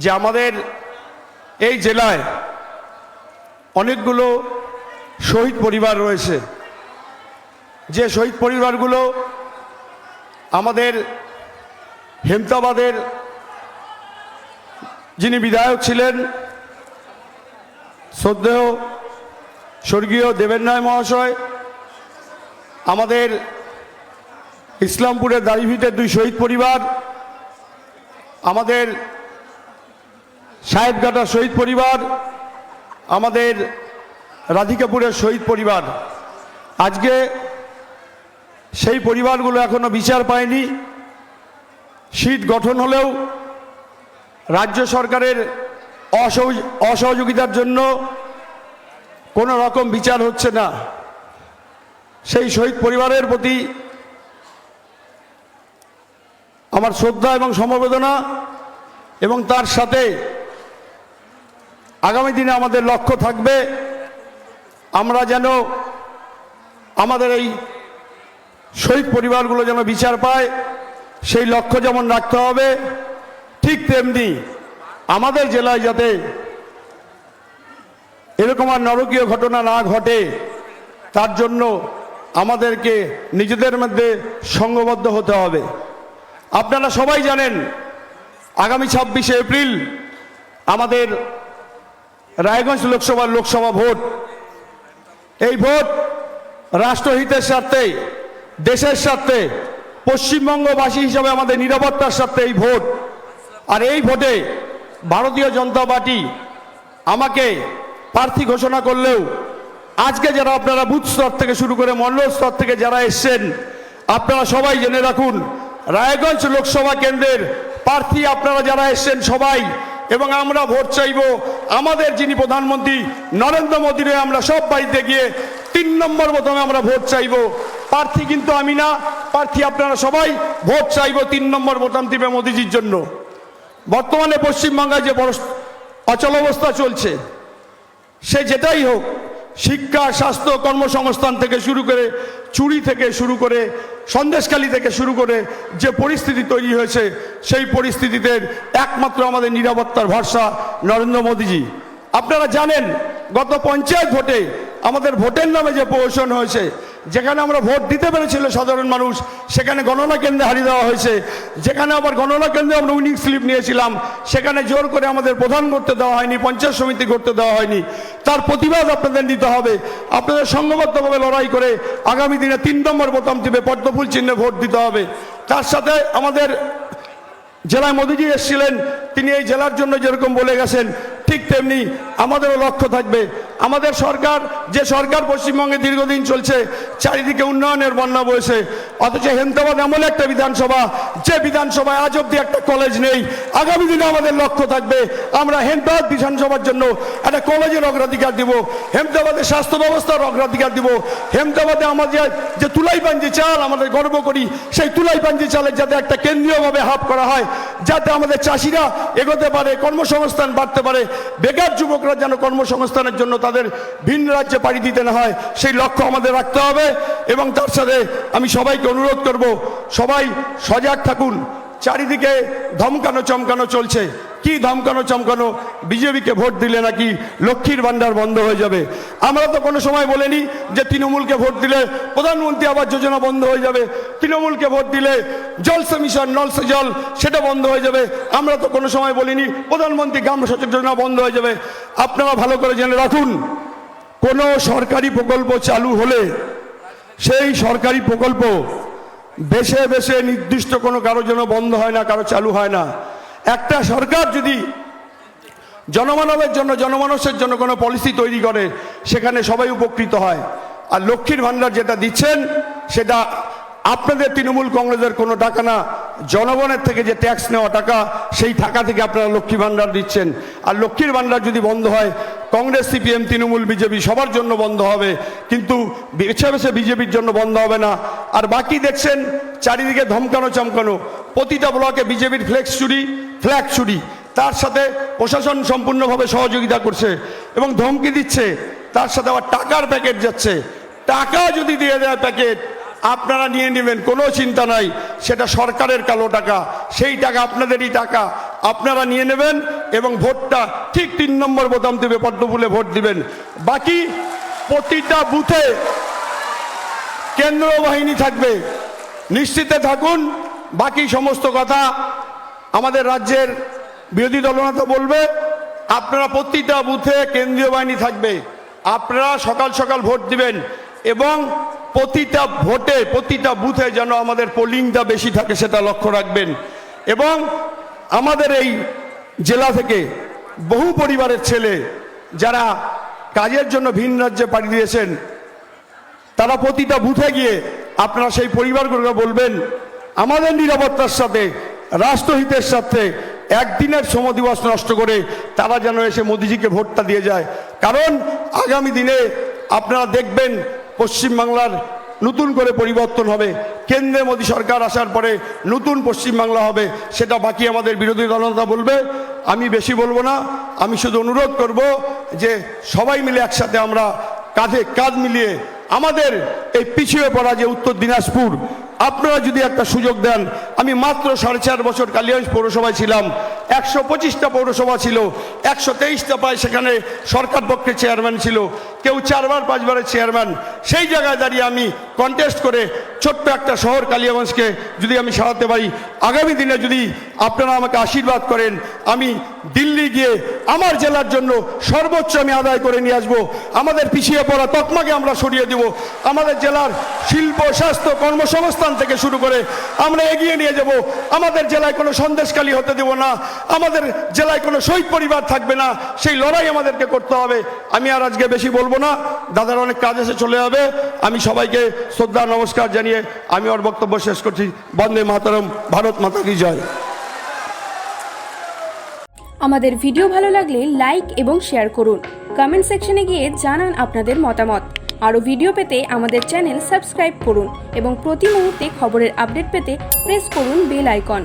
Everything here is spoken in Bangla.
যে আমাদের এই জেলায় অনেকগুলো শহীদ পরিবার রয়েছে। যে শহীদ পরিবারগুলো আমাদের হেমতাবাদের যিনি বিধায়ক ছিলেন, শ্রদ্ধেয় স্বর্গীয় দেবেন রায় মহাশয়, আমাদের ইসলামপুরের দাড়িভিটের দুই শহীদ পরিবার, আমাদের সাহেবঘাটার শহীদ পরিবার, আমাদের রাধিকাপুরের শহীদ পরিবার। আজকে সেই পরিবারগুলো এখনও বিচার পায়নি। শীত গঠন হলেও রাজ্য সরকারের অসহযোগিতার জন্য কোনো রকম বিচার হচ্ছে না। সেই শহীদ পরিবারের প্রতি আমার শ্রদ্ধা এবং সমবেদনা এবং তার সাথে আগামী দিনে আমাদের লক্ষ্য থাকবে, আমরা যেন আমাদের এই শহীদ পরিবারগুলো যেন বিচার পায়, সেই লক্ষ্য যেমন রাখতে হবে, ঠিক তেমনি আমাদের জেলায় যাতে এরকম আর নরকীয় ঘটনা না ঘটে, তার জন্য আমাদেরকে নিজেদের মধ্যে সঙ্গবদ্ধ হতে হবে। আপনারা সবাই জানেন, আগামী ছাব্বিশে এপ্রিল আমাদের রায়গঞ্জ লোকসভার লোকসভা ভোট। এই ভোট রাষ্ট্রহিতের স্বার্থে, দেশের স্বার্থে, পশ্চিমবঙ্গবাসী হিসাবে আমাদের নিরাপত্তার স্বার্থে এই ভোট। আর এই ভোটে ভারতীয় জনতা পার্টি আমাকে প্রার্থী ঘোষণা করলেও আজকে যারা আপনারা বুথ স্তর থেকে শুরু করে মণ্ডল স্তর থেকে যারা এসছেন, আপনারা সবাই জেনে রাখুন, রায়গঞ্জ লোকসভা কেন্দ্রের প্রার্থী আপনারা যারা এসছেন সবাই, এবং আমরা ভোট চাইব আমাদের যিনি প্রধানমন্ত্রী নরেন্দ্র মোদীর আমরা সব বাড়িতে গিয়ে তিন নম্বর প্রথমে আমরা ভোট চাইব। প্রার্থী কিন্তু আমি না। প্রার্থী আপনারা সবাই ভোট চাইব তিন নম্বর বোতাম দিবে মোদিজির জন্য। বর্তমানে পশ্চিমবঙ্গে যে বড় অচল অবস্থা চলছে, সে যেটাই হোক, শিক্ষা, স্বাস্থ্য, কর্মসংস্থান থেকে শুরু করে, চুরি থেকে শুরু করে সন্দেশখালি থেকে শুরু করে যে পরিস্থিতি তৈরি হয়েছে, সেই পরিস্থিতিতে একমাত্র আমাদের নিরাপত্তার ভরসা নরেন্দ্র মোদীজি। আপনারা জানেন, গত পঞ্চায়েত ভোটে আমাদের ভোটের নামে যে প্রহসন হয়েছে যেখানে আমরা ভোট দিতে পেরেছিল সাধারণ মানুষ, সেখানে গণনা কেন্দ্রে হারিয়ে দেওয়া হয়েছে। যেখানে আবার গণনা কেন্দ্রে আমরা উইনিং স্লিপ নিয়েছিলাম, সেখানে জোর করে আমাদের প্রধান করতে দেওয়া হয়নি, পঞ্চায়েত সমিতি করতে দেওয়া হয়নি। তার প্রতিবাদ আপনাদের নিতে হবে। আপনাদের সংঘবদ্ধভাবে লড়াই করে আগামী দিনে তিন নম্বর বোতাম টিপে পদ্মফুল চিহ্নে ভোট দিতে হবে। তার সাথে আমাদের জেলায় মোদীজি এসেছিলেন, তিনি এই জেলার জন্য যেরকম বলে গেছেন ঠিক তেমনি আমাদেরও লক্ষ্য থাকবে। আমাদের সরকার, যে সরকার পশ্চিমবঙ্গে দীর্ঘদিন চলছে, চারিদিকে উন্নয়নের বন্যা বয়েছে অথচ হেমতাবাদ এমন একটা বিধানসভা, যে বিধানসভায় আজ অব্দি একটা কলেজ নেই। আগামী দিনে আমাদের লক্ষ্য থাকবে, আমরা হেমতাবাদ বিধানসভার জন্য একটা কলেজের অগ্রাধিকার দিব। হেমতাবাদের স্বাস্থ্য ব্যবস্থার অগ্রাধিকার দিব। হেমতাবাদে আমাদের যে তুলাই পাঞ্জি চাল আমাদের গর্ব করি, সেই তুলাই পাঞ্জি চালের যাতে একটা কেন্দ্রীয়ভাবে হাব করা হয়, যাতে আমাদের চাষিরা এগোতে পারে, কর্মসংস্থান বাড়তে পারে বেকার যুবকরা যেন কর্মসংস্থানের জন্য তাদের ভিন্ন রাজ্যে পাড়ি দিতে না হয়, সেই লক্ষ্য আমাদের রাখতে হবে। এবং তার সাথে আমি সবাইকে অনুরোধ করব, সবাই সজাগ থাকুন। চারিদিকে ধমকানো চমকানো চলছে। কি ধমকানো চমকানো? বিজেপিকে ভোট দিলে নাকি লক্ষ্মীর ভান্ডার বন্ধ হয়ে যাবে? আমরা তো কোনো সময় বলিনি যে তৃণমূলকে ভোট দিলে প্রধানমন্ত্রী আবাস যোজনা বন্ধ হয়ে যাবে। তৃণমূলকে ভোট দিলে জলসে মিশন, নলসে জল, সেটা বন্ধ হয়ে যাবে। আমরা তো কোনো সময় বলিনি প্রধানমন্ত্রী গ্রাম সচেতন যোজনা বন্ধ হয়ে যাবে। আপনারা ভালো করে জেনে রাখুন, কোনো সরকারি প্রকল্প চালু হলে সেই সরকারি প্রকল্প বেছে বেছে নির্দিষ্ট কোনো কারোর জন্য বন্ধ হয় না, কারও চালু হয় না। একটা সরকার যদি জনমানবের জন্য, জনমানুষের জন্য কোনো পলিসি তৈরি করে, সেখানে সবাই উপকৃত হয়। আর লক্ষ্মীর ভাণ্ডার যেটা দিচ্ছেন, সেটা আপনাদের তৃণমূল কংগ্রেসের কোনো টাকা না, জনগণের থেকে যে ট্যাক্স নেওয়া টাকা, সেই টাকা থেকে আপনারা লক্ষ্মী ভাণ্ডার দিচ্ছেন। আর লক্ষ্মীর ভাণ্ডার যদি বন্ধ হয় কংগ্রেস, সিপিএম, তৃণমূল, বিজেপি সবার জন্য বন্ধ হবে, কিন্তু বেছে বেছে বিজেপির জন্য বন্ধ হবে না। আর বাকি দেখছেন, চারিদিকে ধমকানো চমকানো, প্রতিটা ব্লকে বিজেপির ফ্লেক্স চুরি, ফ্ল্যাগ চুরি। তার সাথে প্রশাসন সম্পূর্ণভাবে সহযোগিতা করছে এবং ধমকি দিচ্ছে, তার সাথে আবার টাকার প্যাকেট যাচ্ছে। টাকা যদি দিয়ে দেয় প্যাকেট, আপনারা নিয়ে নেবেন, কোনো চিন্তা নাই। সেটা সরকারের কালো টাকা, সেই টাকা আপনাদেরই টাকা, আপনারা নিয়ে নেবেন এবং ভোটটা ঠিক তিন নম্বর বোতাম দেবে পদ্মফুলে ভোট দিবেন। বাকি প্রতিটা বুথে কেন্দ্র বাহিনী থাকবে। নিশ্চিতে থাকুন, বাকি সমস্ত কথা আমাদের রাজ্যের বিরোধী দলনেতা বলবে। আপনারা প্রতিটা বুথে কেন্দ্রীয় বাহিনী থাকবে। আপনারা সকাল সকাল ভোট দিবেন এবং প্রতিটা ভোটে, প্রতিটা বুথে যেন আমাদের পোলিংটা বেশি থাকে সেটা লক্ষ্য রাখবেন। এবং আমাদের এই জেলা থেকে বহু পরিবারের ছেলে যারা কাজের জন্য ভিন রাজ্যে পাড়ি দিয়েছেন, তারা প্রতিটা বুথে গিয়ে আপনারা সেই পরিবারগুলোকে বলবেন, আমাদের নিরাপত্তার সাথে, রাষ্ট্রহিতের সাথে একদিনের শ্রম দিবস নষ্ট করে তারা যেন এসে মোদিজিকে ভোটটা দিয়ে যায়। কারণ আগামী দিনে আপনারা দেখবেন পশ্চিমবাংলার নতুন করে পরিবর্তন হবে। কেন্দ্রে মোদী সরকার আসার পরে নতুন পশ্চিমবাংলা হবে, সেটা বাকি আমাদের বিরোধী দলনেতা বলবে। আমি বেশি বলব না, আমি শুধু অনুরোধ করব যে সবাই মিলে একসাথে আমরা কাঁধে কাঁধ মিলিয়ে আমাদের এই পিছিয়ে পড়া যে উত্তর দিনাজপুর, আপনারা যদি একটা সুযোগ দেন, আমি মাত্র সাড়ে চার বছর কালিয়াগঞ্জ পৌরসভায় ছিলাম, একশো পঁচিশটা পৌরসভা ছিল একশো তেইশটা পায়, সেখানে সরকার পক্ষে চেয়ারম্যান ছিল। কেউ চারবার, পাঁচবারের চেয়ারম্যান সেই জায়গায় দাঁড়িয়ে আমি কন্টেস্ট করে ছোট্ট একটা শহর কালিয়াগঞ্জকে যদি আমি সারাতে পারি, আগামী দিনে যদি আপনারা আমাকে আশীর্বাদ করেন, আমি দিল্লি গিয়ে আমার জেলার জন্য সর্বোচ্চ আমি আদায় করে নিয়ে আসব। আমাদের পিছিয়ে পড়া তকমাকে আমরা সরিয়ে দিব। আমাদের জেলার শিল্প, স্বাস্থ্য, কর্মসংস্থান থেকে শুরু করে আমরা এগিয়ে নিয়ে যাব। আমাদের জেলায় কোনো সন্দেশকালী হতে দেব না। আমাদের জেলায় কোনো শহীদ পরিবার থাকবে না, সেই লড়াই আমাদেরকে করতে হবে। আমি আর আজকে বেশি বলব না, দাদার অনেক কাজ এসে চলে যাবে। আমি সবাইকে শ্রদ্ধা, নমস্কার জানিয়ে আমি ওর বক্তব্য শেষ করছি। বন্দে মাতারম, ভারত মাতা কি জয়। আমাদের ভিডিও ভালো লাগলে লাইক এবং শেয়ার করুন। কমেন্ট সেকশনে গিয়ে জানান আপনাদের মতামত। আরও ভিডিও পেতে আমাদের চ্যানেল সাবস্ক্রাইব করুন এবং প্রতি মুহূর্তে খবরের আপডেট পেতে প্রেস করুন বেল আইকন